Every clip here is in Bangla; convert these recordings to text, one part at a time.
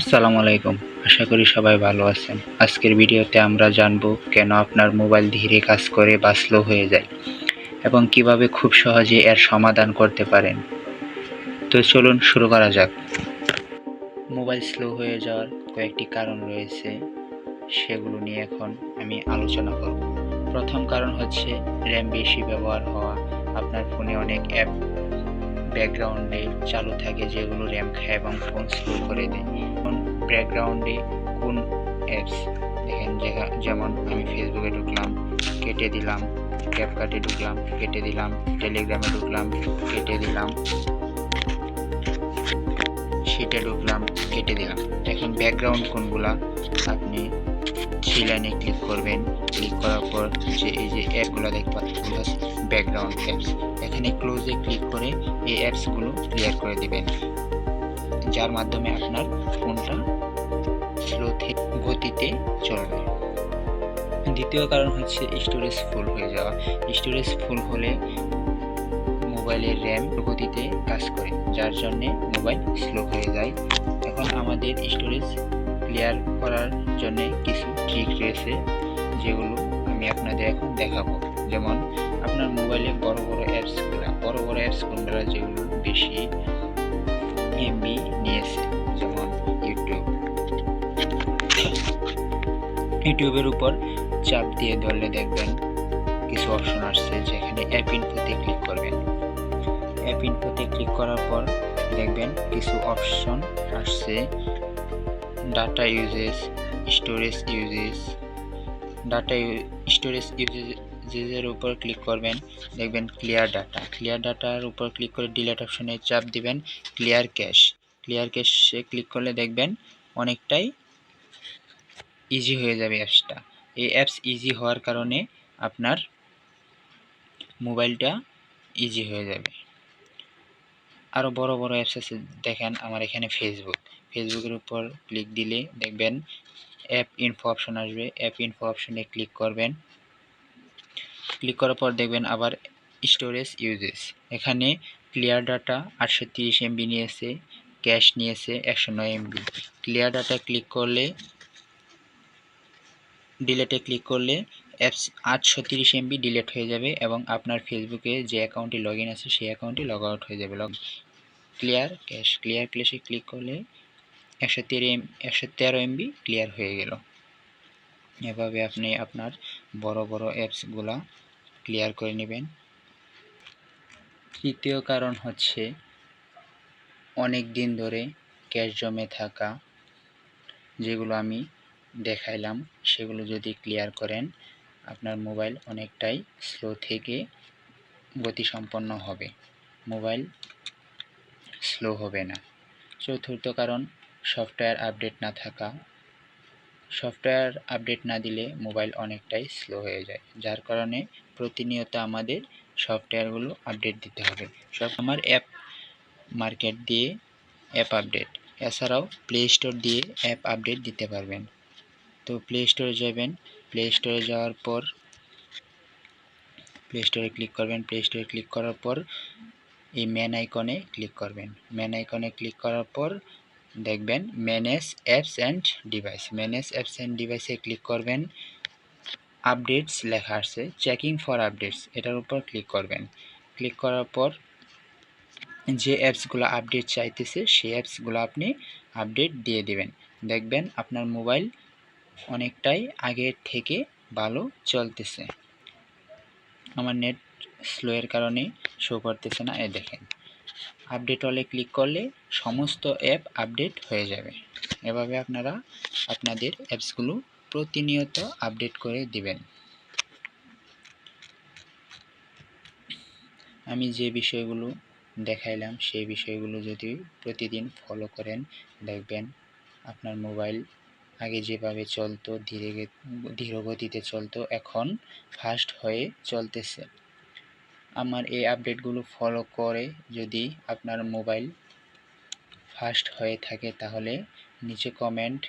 আসসালামু আলাইকুম। আশা করি সবাই ভালো আছেন। আজকের ভিডিওতে আমরা জানব কেন আপনার মোবাইল ধীরে কাজ করে বা স্লো হয়ে যায় এবং কীভাবে খুব সহজে এর সমাধান করতে পারেন। তো চলুন শুরু করা যাক। মোবাইল স্লো হয়ে যাওয়ার কয়েকটি কারণ রয়েছে, সেগুলো নিয়ে এখন আমি আলোচনা করব। প্রথম কারণ হচ্ছে র্যাম বেশি ব্যবহার হওয়া। আপনার ফোনে অনেক অ্যাপ ব্যাকগ্রাউন্ডে চালু থাকে, যেগুলো র্যাম খায় এবং ফোন স্লো করে দেয়। ব্যাকগ্রাউন্ডে কোন অ্যাপস? দেখেন যেমন আমি ফেসবুকে ঢুকলাম, কেটে দিলাম ক্যাপকাটে ঢুকলাম, কেটে দিলাম টেলিগ্রামে ঢুকলাম, কেটে দিলাম সেটা ঢুকলাম, কেটে দিলাম। এখন ব্যাকগ্রাউন্ড কোনগুলা? আপনি থ্রি লাইনে ক্লিক করবেন। ক্লিক করার পর যে এই যে অ্যাপগুলো দেখতে পাচ্ছেন ব্যাকগ্রাউন্ড অ্যাপস এখানে ক্লোজে ক্লিক করে এই অ্যাপসগুলো ক্লিয়ার করে দিবেন। যার মাধ্যমে আপনার ফোনটা স্লো গতিতে চলবে। দ্বিতীয় কারণ হচ্ছে স্টোরেজ ফুল হয়ে যাওয়া। স্টোরেজ ফুল হলে মোবাইলের র্যাম গতিতে কাজ করে, যার জন্যে মোবাইল স্লো হয়ে যায়। এখন আমাদের স্টোরেজ ক্লিয়ার করার জন্য কিছু ট্রিক রয়েছে, যেগুলো আমি আপনাদের এখন দেখাবো। যেমন, আপনার মোবাইলে বড় বড় অ্যাপসগুলো বড় বড় অ্যাপসগুলো যেগুলো বেশি এমবি নিয়েছে, যেমন ইউটিউব ইউটিউবের উপর চাপ দিয়ে ধরলে দেখবেন কিছু অপশন আসছে, যেখানে অ্যাপ ইনফোতে ক্লিক করবেন। অ্যাপ ইনফোতে ক্লিক করার পর দেখবেন কিছু অপশন আসছে data usage storage usage data storage ইউজেসের উপর ক্লিক করবেন, দেখবেন ক্লিয়ার ডাটা ক্লিয়ার ডাটার উপর ক্লিক করে ডিলেট অপশনে চাপ দিবেন ক্লিয়ার ক্যাশ ক্লিয়ার ক্যাশে ক্লিক করলে দেখবেন অনেকটাই ইজি হয়ে যাবে অ্যাপসটা এই অ্যাপস ইজি হওয়ার কারণে আপনার মোবাইলটা ইজি হয়ে যাবে। আরও বড় বড় অ্যাপস আছে, দেখেন আমার এখানে ফেসবুক ফেসবুকের উপর ক্লিক দিলে দেখবেন অ্যাপ ইনফো অপশন আসবে। অ্যাপ ইনফো অপশনে ক্লিক করবেন। ক্লিক করার পর দেখবেন আবার স্টোরেজ ইউজেস এখানে ক্লিয়ার ডাটা আটশো তিরিশ এমবি নিয়েছে ক্যাশ নিয়েছে একশো নয় এমবি ক্লিয়ার ডাটা ক্লিক করলে ডিলেটে ক্লিক করলে অ্যাপস আটশো তিরিশ এমবি ডিলেট হয়ে যাবে এবং আপনার ফেসবুকে যে অ্যাকাউন্টটি লগ আছে, সেই অ্যাকাউন্টটি লগ আউট হয়ে যাবে। লগ ক্লিয়ার ক্যাশ ক্লিয়ার ক্যাশে ক্লিক করলে একশো তেরো এম, একশো তেরো এমবি ক্লিয়ার হয়ে গেল। এভাবে আপনি আপনার বড় বড় অ্যাপসগুলা ক্লিয়ার করে নেবেন। তৃতীয় কারণ হচ্ছে অনেক দিন ধরে ক্যাশ জমে থাকা যেগুলো আমি দেখাইলাম, সেগুলো যদি ক্লিয়ার করেন, আপনার মোবাইল অনেকটাই স্লো থেকে গতিসম্পন্ন হবে। মোবাইল স্লো হবে না। চতুর্থ কারণ, সফটওয়্যার আপডেট না থাকা। সফটওয়্যার আপডেট না দিলে মোবাইল অনেকটাই স্লো হয়ে যায়। যার কারণে প্রতিনিয়ত আমাদের সফটওয়্যারগুলো আপডেট দিতে হবে। সব আমার অ্যাপ মার্কেট দিয়ে অ্যাপ আপডেট। এছাড়াও প্লে স্টোর দিয়ে অ্যাপ আপডেট দিতে পারবেন। তো প্লে স্টোরে যাবেন। প্লে স্টোরে যাওয়ার পর, প্লে স্টোরে ক্লিক করবেন। প্লে স্টোরে ক্লিক করার পর এই ম্যান আইকনে ক্লিক করবেন। ম্যান আইকনে ক্লিক করার পর দেখবেন manage apps and device manage apps and ডিভাইসে ক্লিক করবেন। আপডেটস লেখা আসছে চেকিং ফর আপডেটস এটার উপর ক্লিক করবেন। ক্লিক করার পর যে অ্যাপসগুলো আপডেট চাইতেছে, সেই অ্যাপসগুলো আপনি আপডেট দিয়ে দেবেন। দেখবেন আপনার মোবাইল অনেকটাই আগের থেকে ভালো চলতেছে। আমার নেট স্লো এর কারণে শো করতেছে না এ দেখেন। আপডেট হলে ক্লিক করলে সমস্ত অ্যাপ আপডেট হয়ে যাবে। এভাবে আপনারা আপনাদের অ্যাপসগুলো প্রতিনিয়ত আপডেট করে দিবেন। আমি যে বিষয়গুলো দেখাইলাম, সেই বিষয়গুলো যদি প্রতিদিন ফলো করেন, দেখবেন আপনার মোবাইল আগে যেভাবে চলতো, ধীরে ধীর গতিতে চলতো, এখন ফাস্ট হয়ে চলতেছে। আমার এই আপডেটগুলো ফলো করে যদি আপনার মোবাইল ফাস্ট হয়ে থাকে তাহলে নিচে কমেন্ট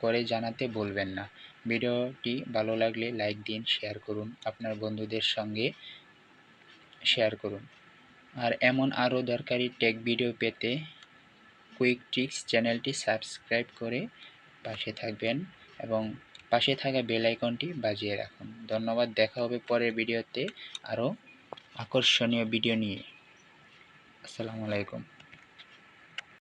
করে জানাতে বলবেন না। ভিডিওটি ভালো লাগলে লাইক দিন শেয়ার করুন, আপনার বন্ধুদের সঙ্গে শেয়ার করুন। আর এমন আরও দরকারি টেক ভিডিও পেতে কুইক ট্রিক্স চ্যানেলটি সাবস্ক্রাইব করে পাশে থাকবেন এবং পাশে থাকা বেল আইকনটি বাজিয়ে রাখুন। ধন্যবাদ, দেখা হবে পরের ভিডিওতে আরও আকর্ষণীয় ভিডিও নিয়ে। আসসালামু আলাইকুম।